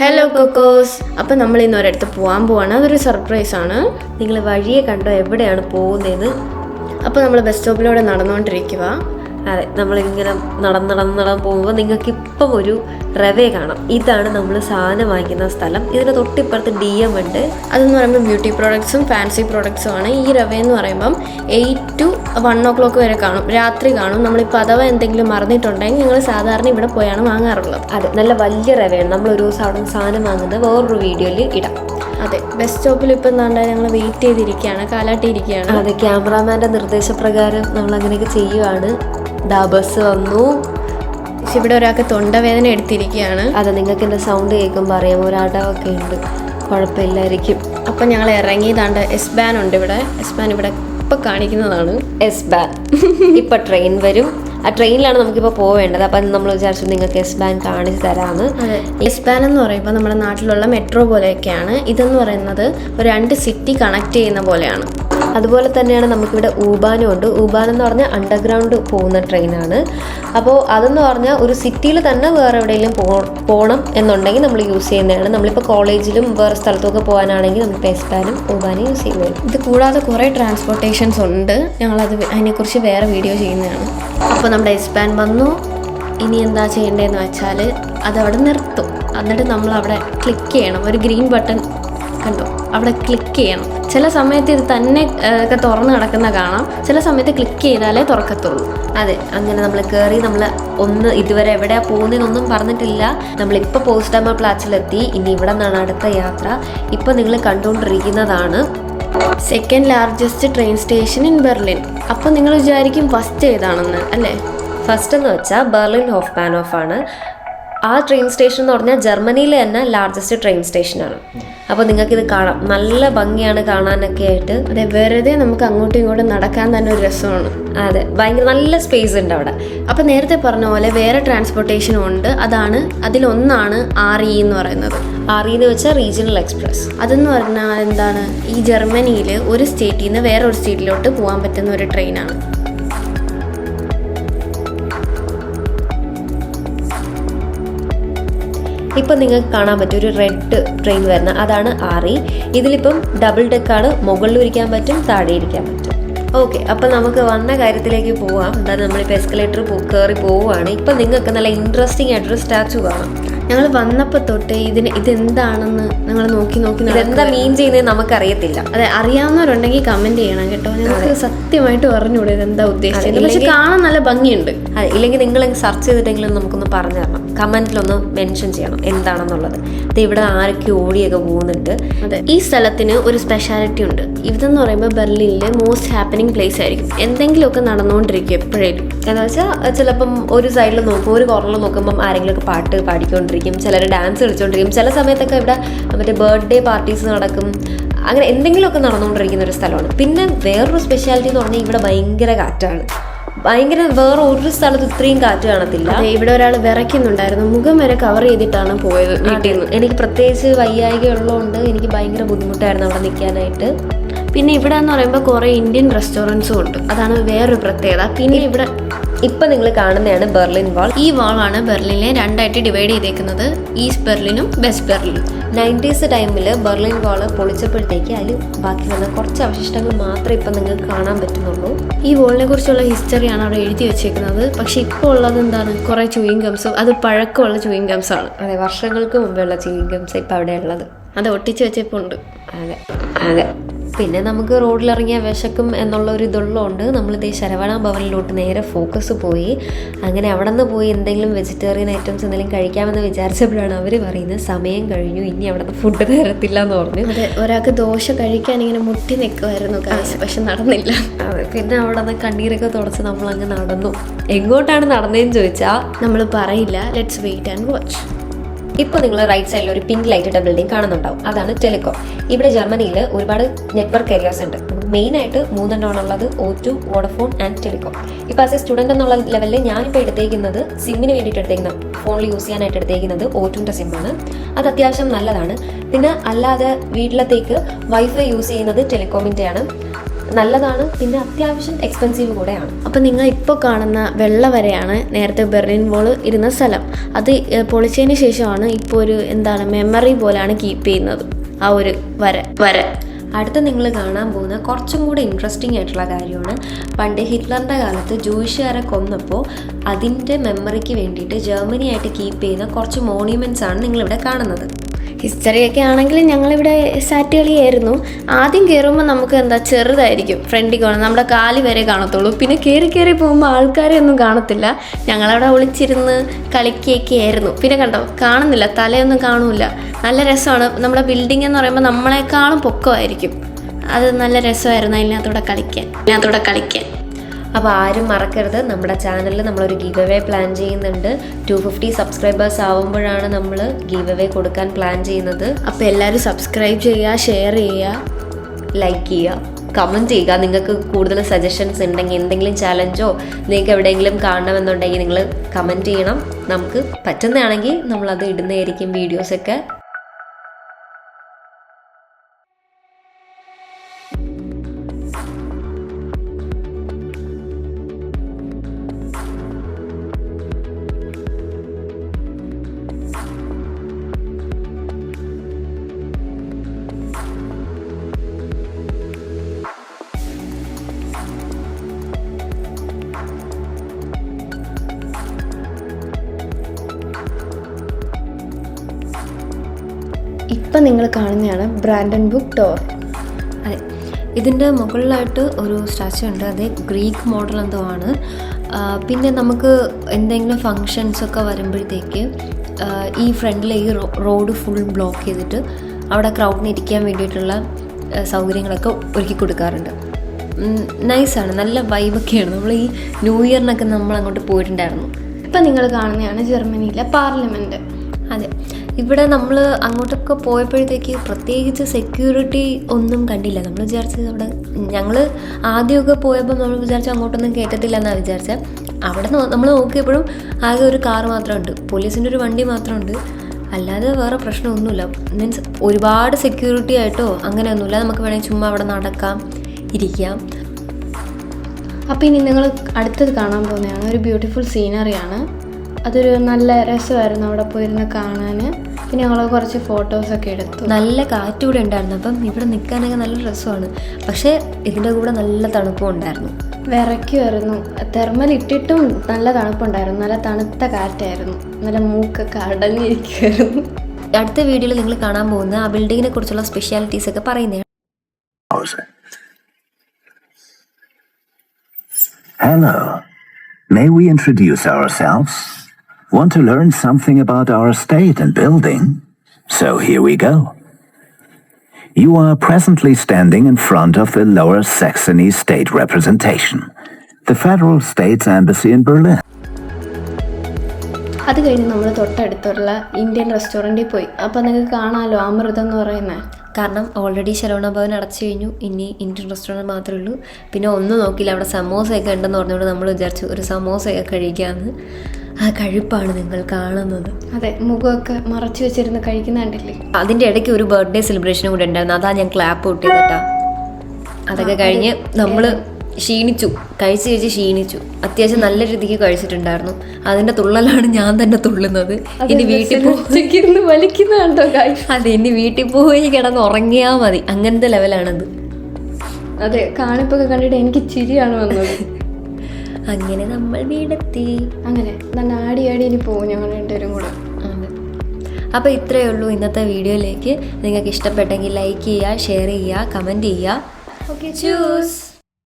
Hello Cocos അപ്പം നമ്മൾ ഇന്ന് ഒരിടത്ത് പോകാൻ പോവാണ്. അതൊരു സർപ്രൈസ് ആണ്. നിങ്ങൾ വഴിയെ കണ്ടോ എവിടെയാണ് പോകുന്നതെന്ന്? അപ്പോൾ നമ്മൾ ബസ് സ്റ്റോപ്പിലൂടെ നടന്നുകൊണ്ടിരിക്കുക അതെ നമ്മളിങ്ങനെ നടന്ന് നടന്ന് നടന്ന് പോകുമ്പോൾ നിങ്ങൾക്ക് ഇപ്പം ഒരു റവേ കാണാം. ഇതാണ് നമ്മൾ സാധനം വാങ്ങിക്കുന്ന സ്ഥലം. ഇതിന് തൊട്ടിപ്പുറത്ത് ഡി എം ഉണ്ട്. അതെന്ന് പറയുമ്പോൾ ബ്യൂട്ടി പ്രോഡക്ട്സും ഫാൻസി പ്രോഡക്ട്സും ആണ് ഈ റവ എന്ന് പറയുമ്പം eight to one o'clock വരെ കാണും. രാത്രി കാണും. നമ്മളിപ്പോൾ അഥവാ എന്തെങ്കിലും മറന്നിട്ടുണ്ടെങ്കിൽ ഞങ്ങൾ സാധാരണ ഇവിടെ പോയാണ് വാങ്ങാറുള്ളത്. അതെ നല്ല വലിയ റവയാണ്. നമ്മൾ ഒരു ദിവസം അവിടെ നിന്ന് സാധനം വാങ്ങുന്നത് വേറൊരു വീഡിയോയിൽ ഇടാം. അതെ ബസ് സ്റ്റോപ്പിൽ ഇപ്പം എന്താണ്ട് ഞങ്ങൾ വെയിറ്റ് ചെയ്തിരിക്കുകയാണ് കാലാട്ടിയിരിക്കുകയാണ് അതെ ക്യാമറാമാന്റെ നിർദ്ദേശപ്രകാരം നമ്മൾ അങ്ങനെയൊക്കെ ചെയ്യുവാണ്. ദാ ബസ് വന്നു. പക്ഷെ ഇവിടെ ഒരാൾക്ക് തൊണ്ടവേദന എടുത്തിരിക്കുകയാണ്. അതെ നിങ്ങൾക്ക് എന്റെ സൗണ്ട് കേൾക്കുമ്പോൾ അറിയാം. ഒരടവൊക്കെ ഉണ്ട്. കുഴപ്പമില്ലായിരിക്കും. അപ്പം ഞങ്ങൾ ഇറങ്ങിയതാണ്ട് എസ് ബാൻ ഉണ്ട് ഇവിടെ. എസ് ബാൻ ഇവിടെ ഇപ്പം കാണിക്കുന്നതാണ്. എസ് ബാൻ ഇപ്പം ട്രെയിൻ വരും. ആ ട്രെയിനിലാണ് നമുക്കിപ്പോൾ പോവേണ്ടത്. അപ്പം നമ്മൾ വിചാരിച്ചു നിങ്ങൾക്ക് എസ് ബാൻ കാണിച്ചു തരാമെന്ന് എസ് ബാൻ എന്ന് പറയുമ്പോൾ നമ്മുടെ നാട്ടിലുള്ള മെട്രോ പോലെയൊക്കെയാണ്. ഇതെന്ന് പറയുന്നത് ഒരു രണ്ട് സിറ്റി കണക്ട് ചെയ്യുന്ന പോലെയാണ്. അതുപോലെ തന്നെയാണ് നമുക്കിവിടെ ഊബാനും ഉണ്ട്. ഊബാൻ എന്ന് പറഞ്ഞാൽ അണ്ടർഗ്രൗണ്ട് പോകുന്ന ട്രെയിനാണ് അപ്പോൾ അതെന്ന് പറഞ്ഞാൽ ഒരു സിറ്റിയിൽ തന്നെ വേറെ എവിടെയെങ്കിലും പോ പോകണം എന്നുണ്ടെങ്കിൽ നമ്മൾ യൂസ് ചെയ്യുന്നതാണ്. നമ്മളിപ്പോൾ കോളേജിലും വേറെ സ്ഥലത്തൊക്കെ പോകാനാണെങ്കിൽ നമ്മൾ പേസ്റ്റാനും ബാനും ഊബാനും യൂസ് ചെയ്യുന്നതാണ്. ഇത് കൂടാതെ കുറേ ട്രാൻസ്പോർട്ടേഷൻസ് ഉണ്ട്. ഞങ്ങളത് അതിനെക്കുറിച്ച് വേറെ വീഡിയോ ചെയ്യുന്നതാണ്. അപ്പോൾ നമ്മുടെ എസ്പാൻ വന്നു. ഇനി എന്താ ചെയ്യേണ്ടതെന്ന് വെച്ചാൽ അതവിടെ നിർത്തും. എന്നിട്ട് നമ്മൾ അവിടെ ക്ലിക്ക് ചെയ്യണം. ഒരു ഗ്രീൻ ബട്ടൺ കണ്ടോ? അവിടെ ക്ലിക്ക് ചെയ്യണം. ചില സമയത്ത് ഇത് തന്നെ ഒക്കെ തുറന്ന് കിടക്കുന്ന കാണാം. ചില സമയത്ത് ക്ലിക്ക് ചെയ്താലേ തുറക്കത്തുള്ളൂ. അതെ അങ്ങനെ നമ്മൾ കയറി നമ്മൾ ഒന്ന് ഇതുവരെ എവിടെയാണ് പോകുന്നതെന്നൊന്നും പറഞ്ഞിട്ടില്ല. നമ്മളിപ്പോൾ പോസ്റ്റ്ഡാമ പ്ലാച്ചിലെത്തി ഇനി ഇവിടെ നിന്നാണ് അടുത്ത യാത്ര. ഇപ്പം നിങ്ങൾ കണ്ടുകൊണ്ടിരിക്കുന്നതാണ് second largest train station in Berlin അപ്പോൾ നിങ്ങൾ വിചാരിക്കും ഫസ്റ്റ് ഏതാണെന്ന് അല്ലേ? ഫസ്റ്റ് എന്ന് വെച്ചാൽ ബെർലിൻ ഹോഫ് ഓഫ് ആണ്. ആ ട്രെയിൻ സ്റ്റേഷൻ എന്ന് പറഞ്ഞാൽ ജർമ്മനിയിലെ തന്നെ ലാർജസ്റ്റ് ട്രെയിൻ സ്റ്റേഷനാണ് അപ്പോൾ നിങ്ങൾക്ക് ഇത് കാണാം. നല്ല ഭംഗിയാണ് കാണാനൊക്കെ ആയിട്ട്. അതെ വെറുതെ നമുക്ക് അങ്ങോട്ടും ഇങ്ങോട്ടും നടക്കാൻ തന്നെ ഒരു രസമാണ്. അതെ ഭയങ്കര നല്ല സ്പേസ് ഉണ്ട് അവിടെ. അപ്പോൾ നേരത്തെ പറഞ്ഞ പോലെ വേറെ ട്രാൻസ്പോർട്ടേഷനും ഉണ്ട്. അതാണ് അതിലൊന്നാണ് ആർ ഇ എന്ന് പറയുന്നത്. ആർ ഇ എന്ന് വെച്ചാൽ റീജിയണൽ എക്സ്പ്രസ് അതെന്ന് പറഞ്ഞാൽ എന്താണ്? ഈ ജർമ്മനിയിൽ ഒരു സ്റ്റേറ്റിൽ നിന്ന് വേറെ ഒരു സ്റ്റേറ്റിലോട്ട് പോകാൻ പറ്റുന്ന ഒരു ട്രെയിനാണ് ഇപ്പം നിങ്ങൾക്ക് കാണാൻ പറ്റും ഒരു റെഡ് ട്രെയിൻ വരുന്ന അതാണ് ആറി ഇതിലിപ്പം ഡബിൾ ഡെക്കാണ് മുകളിൽ ഇരിക്കാൻ പറ്റും താഴെ ഇരിക്കാൻ പറ്റും. ഓക്കെ അപ്പം നമുക്ക് വന്ന കാര്യത്തിലേക്ക് പോവാം. എന്തായാലും നമ്മളിപ്പോൾ എസ്കലേറ്റർ കയറി പോവുകയാണ്. ഇപ്പം നിങ്ങൾക്ക് നല്ല ഇൻട്രസ്റ്റിംഗ് ആയിട്ടൊരു സ്റ്റാച്ചു കാണാം. ഞങ്ങൾ വന്നപ്പോൾ തൊട്ട് ഇതിന് ഇതെന്താണെന്ന് ഞങ്ങൾ നോക്കി നോക്കി എന്താ മീൻ ചെയ്യുന്നത് നമുക്കറിയത്തില്ല. അതെ അറിയാവുന്നവരുണ്ടെങ്കിൽ കമന്റ് ചെയ്യണം കേട്ടോ. ഞങ്ങൾക്ക് സത്യമായിട്ട് പറഞ്ഞുകൂടെ ഇതെന്താ ഉദ്ദേശിച്ചത്? പക്ഷെ കാണാൻ നല്ല ഭംഗിയുണ്ട്. അതെ ഇല്ലെങ്കിൽ നിങ്ങൾ സെർച്ച് ചെയ്തിട്ടെങ്കിലും നമുക്കൊന്ന് പറഞ്ഞു തരണം. കമന്റിലൊന്ന് മെൻഷൻ ചെയ്യണം എന്താണെന്നുള്ളത്. അത് ഇവിടെ ആരൊക്കെ ഓടിയൊക്കെ പോകുന്നുണ്ട്. അതെ. ഈ സ്ഥലത്തിന് ഒരു സ്പെഷ്യാലിറ്റി ഉണ്ട്. ഇതെന്ന് പറയുമ്പോൾ ബെർലിനിലെ മോസ്റ്റ് ഹാപ്പനിങ് പ്ലേസ് ആയിരിക്കും. എന്തെങ്കിലുമൊക്കെ നടന്നുകൊണ്ടിരിക്കും എപ്പോഴേലും. എന്താ വെച്ചാൽ ചിലപ്പം ഒരു സൈഡിൽ നോക്കും ഒരു കോർണറിൽ ആരെങ്കിലും ഒക്കെ പാട്ട് പാടിക്കൊണ്ടിരിക്കും. ചിലർ ഡാൻസ് കളിച്ചുകൊണ്ടിരിക്കും ചില സമയത്തൊക്കെ ഇവിടെ മറ്റേ ബർത്ത്ഡേ പാർട്ടീസ് നടക്കും. അങ്ങനെ എന്തെങ്കിലുമൊക്കെ നടന്നുകൊണ്ടിരിക്കുന്ന ഒരു സ്ഥലമാണ്. പിന്നെ വേറൊരു സ്പെഷ്യാലിറ്റി എന്ന് പറഞ്ഞാൽ ഇവിടെ ഭയങ്കര കാറ്റാണ്. ഭയങ്കര വേറെ ഒരു സ്ഥലത്ത് ഇത്രയും കാറ്റ് കാണത്തില്ല. ഇവിടെ ഒരാൾ വിറയ്ക്കുന്നുണ്ടായിരുന്നു. മുഖം വരെ കവർ ചെയ്തിട്ടാണ് പോയത് വീട്ടിൽ നിന്ന്. എനിക്ക് പ്രത്യേകിച്ച് വയ്യായിക ഉള്ളതുകൊണ്ട് എനിക്ക് ഭയങ്കര ബുദ്ധിമുട്ടായിരുന്നു അവിടെ നിൽക്കാനായിട്ട്. പിന്നെ ഇവിടെ എന്ന് പറയുമ്പോൾ കുറേ ഇന്ത്യൻ റെസ്റ്റോറന്റ്സും ഉണ്ട്. അതാണ് വേറൊരു പ്രത്യേകത. പിന്നെ ഇവിടെ ഇപ്പം നിങ്ങൾ കാണുന്നതാണ് ബെർലിൻ വാൾ. ഈ വാൾ ആണ് ബെർലിനെ രണ്ടായിട്ട് ഡിവൈഡ് ചെയ്തേക്കുന്നത്. ഈസ്റ്റ് ബെർലിനും വെസ്റ്റ് ബെർലിനും നയന്റീസ് ടൈമിൽ ബെർലിൻ വാൾ പൊളിച്ചപ്പോഴത്തേക്ക് അതിൽ ബാക്കി വന്ന കുറച്ച് അവശിഷ്ടങ്ങൾ മാത്രമേ ഇപ്പം നിങ്ങൾക്ക് കാണാൻ പറ്റുന്നുള്ളൂ. ഈ വാളിനെ കുറിച്ചുള്ള ഹിസ്റ്ററിയാണ് അവിടെ എഴുതി വെച്ചേക്കുന്നത്. പക്ഷെ ഇപ്പോൾ ഉള്ളത് എന്താണ്? കുറേ ചൂയിങ് ഗംസും അത് പഴക്കമുള്ള ചൂയിങ് ഗംസ് ആണ്. അതെ വർഷങ്ങൾക്ക് മുമ്പുള്ള ഗംസ് ഇപ്പം അവിടെ ഉള്ളത്. അത് ഒട്ടിച്ച് വെച്ചപ്പോൾ ഉണ്ട് അതെ അതെ. പിന്നെ നമുക്ക് റോഡിലിറങ്ങിയ വിശക്കും എന്നുള്ള ഒരു ഇതുള്ളതുകൊണ്ട് നമ്മളിത് ശരവണ ഭവനിലോട്ട് നേരെ ഫോക്കസ് പോയി. അങ്ങനെ അവിടെ നിന്ന് പോയി എന്തെങ്കിലും വെജിറ്റേറിയൻ ഐറ്റംസ് എന്തെങ്കിലും കഴിക്കാമെന്ന് വിചാരിച്ചപ്പോഴാണ് അവർ പറയുന്നത് സമയം കഴിഞ്ഞു ഇനി അവിടെ നിന്ന് ഫുഡ് തരത്തില്ല എന്ന് പറഞ്ഞു. അതെ ഒരാൾക്ക് ദോശ കഴിക്കാൻ ഇങ്ങനെ മുട്ടി നിൽക്കുമായിരുന്നു കാശ് പക്ഷെ നടന്നില്ല. പിന്നെ അവിടെ നിന്ന് കണ്ണീരൊക്കെ തുടച്ച് നമ്മൾ അങ്ങ് നടന്നു. എങ്ങോട്ടാണ് നടന്നതെന്ന് ചോദിച്ചാൽ നമ്മൾ പറയില്ല ലെറ്റ്സ് വെയിറ്റ് ആൻഡ് വാച്ച് ഇപ്പോൾ നിങ്ങൾ റൈറ്റ് സൈഡിൽ ഒരു പിങ്ക് ലൈറ്റ് ഇട്ട ബിൽഡിംഗ് കാണുന്നുണ്ടാവും. അതാണ് ടെലികോം ഇവിടെ ജർമ്മനിയിൽ ഒരുപാട് നെറ്റ്വർക്ക് ഏരിയാസ് ഉണ്ട്. മെയിൻ ആയിട്ട് മൂന്നെണ്ണമാണ് ഉള്ളത് O two Vodafone and Telekom ഇപ്പോൾ ആസ് എ സ്റ്റുഡന്റ് എന്നുള്ള ലെവലിൽ ഞാനിപ്പോൾ എടുത്തേക്കുന്നത് സിമ്മിന് വേണ്ടിയിട്ട് എടുത്തേക്കുന്ന ഫോണിൽ യൂസ് ചെയ്യാനായിട്ട് എടുത്തേക്കുന്നത് ഒ ടുന്റെ സിമ്മാണ് അത് അത്യാവശ്യം നല്ലതാണ്. പിന്നെ അല്ലാതെ വീട്ടിലത്തേക്ക് വൈഫൈ യൂസ് ചെയ്യുന്നത് ടെലികോമിന്റെയാണ് നല്ലതാണ്. പിന്നെ അത്യാവശ്യം എക്സ്പെൻസീവ് കൂടെയാണ്. അപ്പോൾ നിങ്ങൾ ഇപ്പോൾ കാണുന്ന വെള്ള വരെയാണ് നേരത്തെ ബെർലിൻ വോൾ ഇരുന്ന സ്ഥലം. അത് പൊളിച്ചതിന് ശേഷമാണ് ഇപ്പോൾ ഒരു എന്താണ് മെമ്മറി പോലെയാണ് കീപ്പ് ചെയ്യുന്നത്. ആ ഒരു വര. വര. അടുത്ത നിങ്ങൾ കാണാൻ പോകുന്ന കുറച്ചും കൂടെ ഇൻട്രസ്റ്റിംഗ് ആയിട്ടുള്ള കാര്യമാണ്. പണ്ട് ഹിറ്റ്ലറിന്റെ കാലത്ത് ജൂയിഷുകാരെ കൊന്നപ്പോൾ അതിന്റെ മെമ്മറിക്ക് വേണ്ടിയിട്ട് ജർമ്മനിയായിട്ട് കീപ്പ് ചെയ്യുന്ന കുറച്ച് മോണ്യുമെന്റ്സ് ആണ് നിങ്ങളിവിടെ കാണുന്നത്. ഹിസ്റ്ററിയൊക്കെ ആണെങ്കിൽ ഞങ്ങളിവിടെ സാറ്റ് കളിയായിരുന്നു. ആദ്യം കയറുമ്പോൾ നമുക്ക് എന്താ ചെറുതായിരിക്കും. ഫ്രണ്ടിൽ കാണും. നമ്മുടെ കാലി വരെ കാണത്തുള്ളൂ. പിന്നെ കയറി കയറി പോകുമ്പോൾ ആൾക്കാരെ ഒന്നും കാണത്തില്ല. ഞങ്ങളവിടെ ഒളിച്ചിരുന്ന് കളിക്കുകയൊക്കെ ആയിരുന്നു. പിന്നെ കണ്ടോ? കാണുന്നില്ല. തലയൊന്നും കാണൂല നല്ല രസമാണ്. നമ്മുടെ ബിൽഡിംഗ് എന്ന് പറയുമ്പോൾ നമ്മളെക്കാളും പൊക്കമായിരിക്കും. അത് നല്ല രസമായിരുന്നു. അതിനകത്തൂടെ കളിക്കാൻ. അതിനകത്തൂടെ കളിക്കാൻ. അപ്പോൾ ആരും മറക്കരുത്. നമ്മുടെ ചാനലിൽ നമ്മളൊരു ഗീവ് അവേ പ്ലാൻ ചെയ്യുന്നുണ്ട്. ടു ഫിഫ്റ്റി സബ്സ്ക്രൈബേഴ്സ് ആവുമ്പോഴാണ് നമ്മൾ ഗീവ് അവേ കൊടുക്കാൻ പ്ലാൻ ചെയ്യുന്നത്. അപ്പോൾ എല്ലാവരും സബ്സ്ക്രൈബ് ചെയ്യുക ഷെയർ ചെയ്യുക ലൈക്ക് ചെയ്യുക. കമന്റ് ചെയ്യുക. നിങ്ങൾക്ക് കൂടുതൽ സജഷൻസ് ഉണ്ടെങ്കിൽ എന്തെങ്കിലും ചാലഞ്ചോ നിങ്ങൾക്ക് എവിടെയെങ്കിലും കാണണമെന്നുണ്ടെങ്കിൽ നിങ്ങൾ കമന്റ് ചെയ്യണം. നമുക്ക് പറ്റുന്നതാണെങ്കിൽ നമ്മളത് ഇടുന്നതായിരിക്കും വീഡിയോസൊക്കെ ഇപ്പം നിങ്ങൾ കാണുന്നതാണ് ബ്രാൻഡൻ ബുക്ക് ഡോർ അതെ. ഇതിന്റെ മുകളിലായിട്ട് ഒരു സ്റ്റാച്ചു ഉണ്ട്. അത് ഗ്രീക്ക് മോഡൽ എന്തോ ആണ്. പിന്നെ നമുക്ക് എന്തെങ്കിലും ഫങ്ഷൻസ് ഒക്കെ വരുമ്പോഴത്തേക്ക് ഈ ഫ്രണ്ടിലെ ഈ റോഡ് ഫുൾ ബ്ലോക്ക് ചെയ്തിട്ട് അവിടെ ക്രൗഡിന് ഇരിക്കാൻ വേണ്ടിയിട്ടുള്ള സൗകര്യങ്ങളൊക്കെ ഒരുക്കി കൊടുക്കാറുണ്ട്. നൈസാണ് നല്ല വൈബൊക്കെയാണ് നമ്മൾ ഈ ന്യൂ ഇയറിനൊക്കെ നമ്മൾ അങ്ങോട്ട് പോയിട്ടുണ്ടായിരുന്നു. ഇപ്പം നിങ്ങൾ കാണുന്നതാണ് ജർമ്മനിയിലെ പാർലമെന്റ് അതെ. ഇവിടെ നമ്മൾ അങ്ങോട്ടൊക്കെ പോയപ്പോഴത്തേക്ക് പ്രത്യേകിച്ച് സെക്യൂരിറ്റി ഒന്നും കണ്ടില്ല. നമ്മൾ വിചാരിച്ചത് അവിടെ ഞങ്ങൾ ആദ്യമൊക്കെ പോയപ്പോൾ നമ്മൾ വിചാരിച്ച അങ്ങോട്ടൊന്നും കയറ്റത്തില്ല എന്നാണ് വിചാരിച്ചത് അവിടെ നമ്മൾ നോക്കിയപ്പോഴും ആകെ ഒരു കാർ മാത്രമുണ്ട്. പോലീസിന്റെ ഒരു വണ്ടി മാത്രമുണ്ട്. അല്ലാതെ വേറെ പ്രശ്നമൊന്നുമില്ല. മീൻസ് ഒരുപാട് സെക്യൂരിറ്റി ആയിട്ടോ അങ്ങനെയൊന്നുമില്ല. നമുക്ക് വേണമെങ്കിൽ ചുമ്മാ അവിടെ നടക്കാം ഇരിക്കാം. അപ്പോൾ ഇനി നിങ്ങൾ അടുത്തത് കാണാൻ പോകുന്നതാണ്. ഒരു ബ്യൂട്ടിഫുൾ സീനറിയാണ് അതൊരു നല്ല രസമായിരുന്നു അവിടെ പോയിരുന്ന് കാണാൻ പിന്നെ ഞങ്ങൾ കുറച്ച് ഫോട്ടോസൊക്കെ എടുത്തു. നല്ല കാറ്റ് കൂടെ ഉണ്ടായിരുന്നു. അപ്പം ഇവിടെ നിൽക്കാനൊക്കെ നല്ല രസമാണ്. പക്ഷേ ഇതിന്റെ കൂടെ നല്ല തണുപ്പും ഉണ്ടായിരുന്നു. വിറയ്ക്കുമായിരുന്നു. തെർമൽ ഇട്ടിട്ടും നല്ല തണുപ്പുണ്ടായിരുന്നു. നല്ല തണുത്ത കാറ്റായിരുന്നു. നല്ല മൂക്കൊക്കെ അടഞ്ഞിരിക്കുമായിരുന്നു അടുത്ത വീഡിയോയിൽ നിങ്ങൾ കാണാൻ പോകുന്ന ആ ബിൽഡിങ്ങിനെ കുറിച്ചുള്ള സ്പെഷ്യാലിറ്റീസ് ഒക്കെ പറയുന്നതാണ് Hello. May we introduce ourselves? Want to learn something about our estate and building? So here we go. You are presently standing in front of the Lower Saxony State Representation, the Federal States Embassy in Berlin. അത് കഴിഞ്ഞ് നമ്മൾ തൊട്ടടുത്തുള്ള Indian റെസ്റ്റോറന്റിൽ പോയി അപ്പോൾ നിങ്ങൾക്ക് കാണാമല്ലോ അമൃതം എന്ന് പറയുന്നത് കാരണം ഓൾറെഡി ശരവണ ഭവൻ അടച്ചു കഴിഞ്ഞു ഇനി ഇന്ത്യൻ റെസ്റ്റോറന്റ് മാത്രമേ ഉള്ളൂ പിന്നെ ഒന്നും നോക്കില്ല അവിടെ സമോസയൊക്കെ ഉണ്ടെന്ന് പറഞ്ഞുകൊണ്ട് നമ്മൾ വിചാരിച്ചു ഒരു സമോസയൊക്കെ കഴിക്കാമെന്ന് ആ കഴിപ്പാണ് നിങ്ങൾ കാണുന്നത്. അതെ മുഖമൊക്കെ മറച്ചു വെച്ചിരുന്ന് കഴിക്കുന്ന കണ്ടില്ലേ? അതിന്റെ ഇടയ്ക്ക് ഒരു ബർത്ത്ഡേ സെലിബ്രേഷനും കൂടെ ഉണ്ടായിരുന്നു. അതാ ഞാൻ ക്ലാപ്പ് പൊട്ടിയതട്ടാ അതൊക്കെ കഴിഞ്ഞ് നമ്മൾ ക്ഷീണിച്ചു. കഴിച്ചു കഴിച്ച് ക്ഷീണിച്ചു. അത്യാവശ്യം നല്ല രീതിക്ക് കഴിച്ചിട്ടുണ്ടായിരുന്നു. അതിന്റെ തുള്ളലാണ് ഞാൻ തന്നെ തുള്ളുന്നത്. ഇനി വീട്ടിൽ പോയി അതെ ഇനി വീട്ടിൽ പോയി കിടന്ന് ഉറങ്ങിയാ മതി. അങ്ങനത്തെ ലെവലാണത് അതെ കാണിപ്പൊക്കെ കണ്ടിട്ട് എനിക്ക് ചിരിയാണ് വന്നത്. അങ്ങനെ നമ്മൾ വീടെത്തി. അങ്ങനെ. നല്ല ആടി ആടി ഇനി പോകും ഞങ്ങൾ രണ്ടുപേരും കൂടെ. അപ്പൊ അപ്പോൾ ഇത്രയേ ഉള്ളൂ ഇന്നത്തെ വീഡിയോയിലേക്ക്. നിങ്ങൾക്ക് ഇഷ്ടപ്പെട്ടെങ്കിൽ ലൈക്ക് ചെയ്യുക ഷെയർ ചെയ്യുക കമന്റ് ചെയ്യുക. Okay choose